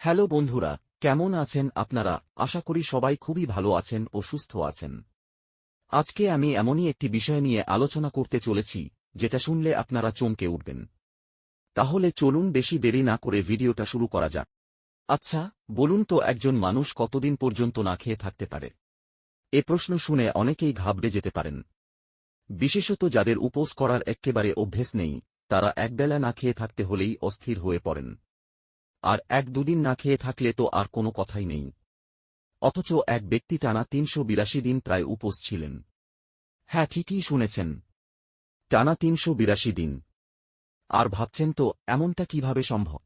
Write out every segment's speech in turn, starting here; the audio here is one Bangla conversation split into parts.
হ্যালো বন্ধুরা, কেমন আছেন আপনারা? আশা করি সবাই খুবই ভালো আছেন ও সুস্থ আছেন। আজকে আমি এমনই একটি বিষয় নিয়ে আলোচনা করতে চলেছি, যেটা শুনলে আপনারা চমকে উঠবেন। তাহলে চলুন বেশি দেরি না করে ভিডিওটা শুরু করা যাক। আচ্ছা বলুন তো একজন মানুষ কতদিন পর্যন্ত না খেয়ে থাকতে পারে? এ প্রশ্ন শুনে অনেকেই ঘাবড়ে যেতে পারেন। বিশেষত যাদের উপোস করার এক্কেবারে অভ্যেস নেই, তারা একবেলা না খেয়ে থাকতে হলেই অস্থির হয়ে পড়েন। আর এক দুদিন না খেয়ে থাকলে তো আর কোনো কথাই নেই। অথচ এক ব্যক্তি টানা তিনশো বিরাশি দিন প্রায় উপোস ছিলেন। হ্যাঁ ঠিকই শুনেছেন। টানা তিনশো বিরাশি দিন। আর ভাবছেন তো, এমনটা কীভাবে সম্ভব?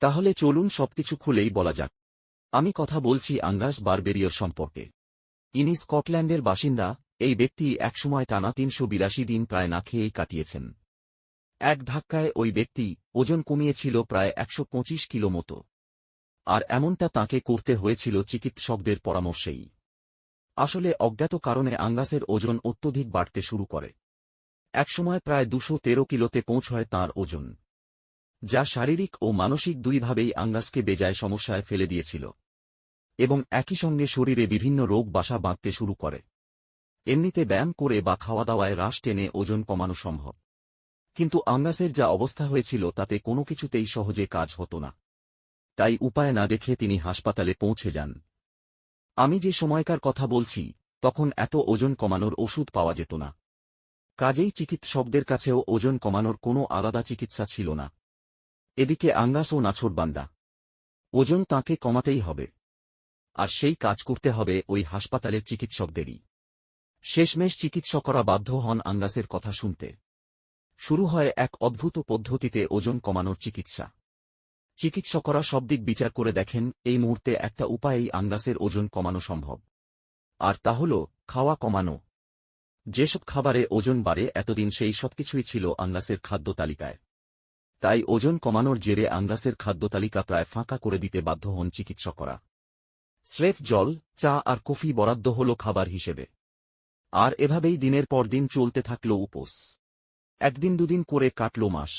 তাহলে চলুন সবকিছু খুলেই বলা যাক। আমি কথা বলছি আঙ্গাস বারবেরিয়র সম্পর্কে। ইনি স্কটল্যান্ডের বাসিন্দা, এই ব্যক্তি একসময় টানা তিনশো বিরাশি দিন প্রায় না খেয়েই কাটিয়েছেন। এক ধাক্কায় ওই ব্যক্তি ওজন কমিয়েছিল প্রায় একশো পঁচিশ কিলো মতো। আর এমনটা তাকে করতে হয়েছিল চিকিৎসকদের পরামর্শেই। আসলে অজ্ঞাত কারণে আঙ্গাসের ওজন অত্যধিক বাড়তে শুরু করে। একসময় প্রায় দুশো তেরো কিলোতে পৌঁছয় তাঁর ওজন, যা শারীরিক ও মানসিক দুইভাবেই আঙ্গাসকে বেজায় সমস্যায় ফেলে দিয়েছিল এবং একই সঙ্গে শরীরে বিভিন্ন রোগ বাসা বাঁধতে শুরু করে। এমনিতে ব্যায়াম করে বা খাওয়া দাওয়ায় হ্রাস টেনে ওজন কমানো সম্ভব। কিন্তু আঙ্গাসের যা অবস্থা হয়েছিল তাতে কোনো কিছুতেই সহজে কাজ হতো না। তাই উপায় না দেখে তিনি হাসপাতালে পৌঁছে যান। আমি যে সময়কার কথা বলছি, তখন এত ওজন কমানোর ওষুধ পাওয়া যেত না। কাজেই চিকিৎসকদের কাছেও ওজন কমানোর কোনো আলাদা চিকিৎসা ছিল না। এদিকে আঙ্গাস ও নাছোড়বান্দা। ওজন তাকে কমাতেই হবে। আর সেই কাজ করতে হবে ওই হাসপাতালের চিকিৎসকদেরই। শেষমেশ চিকিৎসকরা বাধ্য হন আঙ্গাসের কথা শুনতে। শুরু হয় এক অদ্ভুত পদ্ধতিতে ওজন কমানোর চিকিৎসা। চিকিৎসকরা সব দিক বিচার করে দেখেন, এই মুহূর্তে একটা উপায়েই আঙ্গাসের ওজন কমানো সম্ভব। আর তা হল, খাওয়া কমানো। যেসব খাবারে ওজন বাড়ে, এতদিন সেই সবকিছুই ছিল আঙ্গাসের খাদ্য তালিকায়। তাই ওজন কমানোর জেরে আঙ্গাসের খাদ্য তালিকা প্রায় ফাঁকা করে দিতে বাধ্য হন চিকিৎসকরা। স্রেফ জল, চা আর কফি বরাদ্দ হল খাবার হিসেবে। আর এভাবেই দিনের পর দিন চলতে থাকল উপোস। একদিন দুদিন করে কাটল মাস।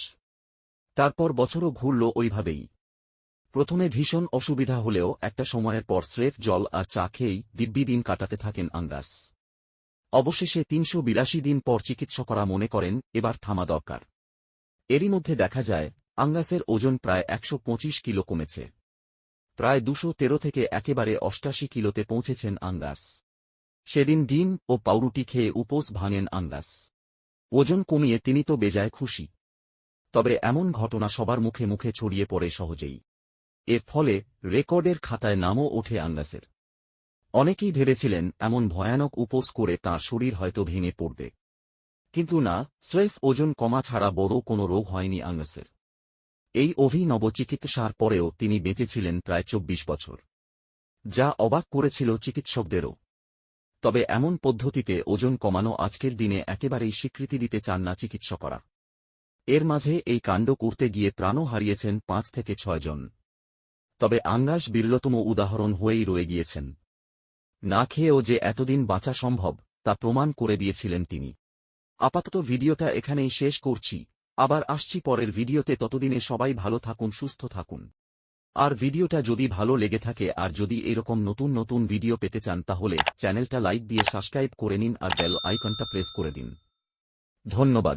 তারপর বছরও ঘুরল ওইভাবেই। প্রথমে ভীষণ অসুবিধা হলেও একটা সময়ের পর স্রেফ জল আর চা খেয়েই দিব্যি দিন কাটাতে থাকেন আঙ্গাস অবশেষে তিনশো বিরাশি দিন পর চিকিৎসকরা মনে করেন, এবার থামা দরকার। এরই মধ্যে দেখা যায় আঙ্গাসের ওজন প্রায় একশো পঁচিশ কিলো কমেছে। প্রায় দুশো তেরো থেকে একেবারে অষ্টাশি কিলোতে পৌঁছেছেন আঙ্গাস সেদিন ডিম ও পাউরুটি খেয়ে উপোস ভাঙেন আঙ্গাস ওজন কমিয়ে তিনি তো বেজায় খুশি। তবে এমন ঘটনা সবার মুখে মুখে ছড়িয়ে পড়ে সহজেই। এর ফলে রেকর্ডের খাতায় নামও ওঠে আঙ্গাসের অনেকেই ভেবেছিলেন এমন ভয়ানক উপোস করে তাঁর শরীর হয়তো ভেঙে পড়বে। কিন্তু না, স্রেফ ওজন কমা ছাড়া বড় কোনো রোগ হয়নি আঙ্গাসের এই অভিনব চিকিৎসার পরেও তিনি বেঁচেছিলেন প্রায় চব্বিশ বছর। যা অবাক করেছিল চিকিৎসকদেরও। তবে এমন পদ্ধতিতে ওজন কমানো আজকের দিনে একেবারেই স্বীকৃতি দিতে চান না চিকিৎসকরা। এর মাঝে এই কাণ্ড করতে গিয়ে প্রাণও হারিয়েছেন পাঁচ থেকে ছয় জন। তবে আঙ্গাস বিরলতম উদাহরণ হয়েই রয়ে গিয়েছেন। না খেয়েও যে এতদিন বাঁচা সম্ভব, তা প্রমাণ করে দিয়েছিলেন তিনি। আপাতত ভিডিওটা এখানেই শেষ করছি। আবার আসছি পরের ভিডিওতে। ততদিনে সবাই ভালো থাকুন, সুস্থ থাকুন। আর ভিডিওটা যদি ভালো লেগে থাকে আর যদি এরকম নতুন নতুন ভিডিও পেতে চান তাহলে চ্যানেলটা লাইক দিয়ে সাবস্ক্রাইব করে নিন আর বেল আইকনটা প্রেস করে দিন। ধন্যবাদ।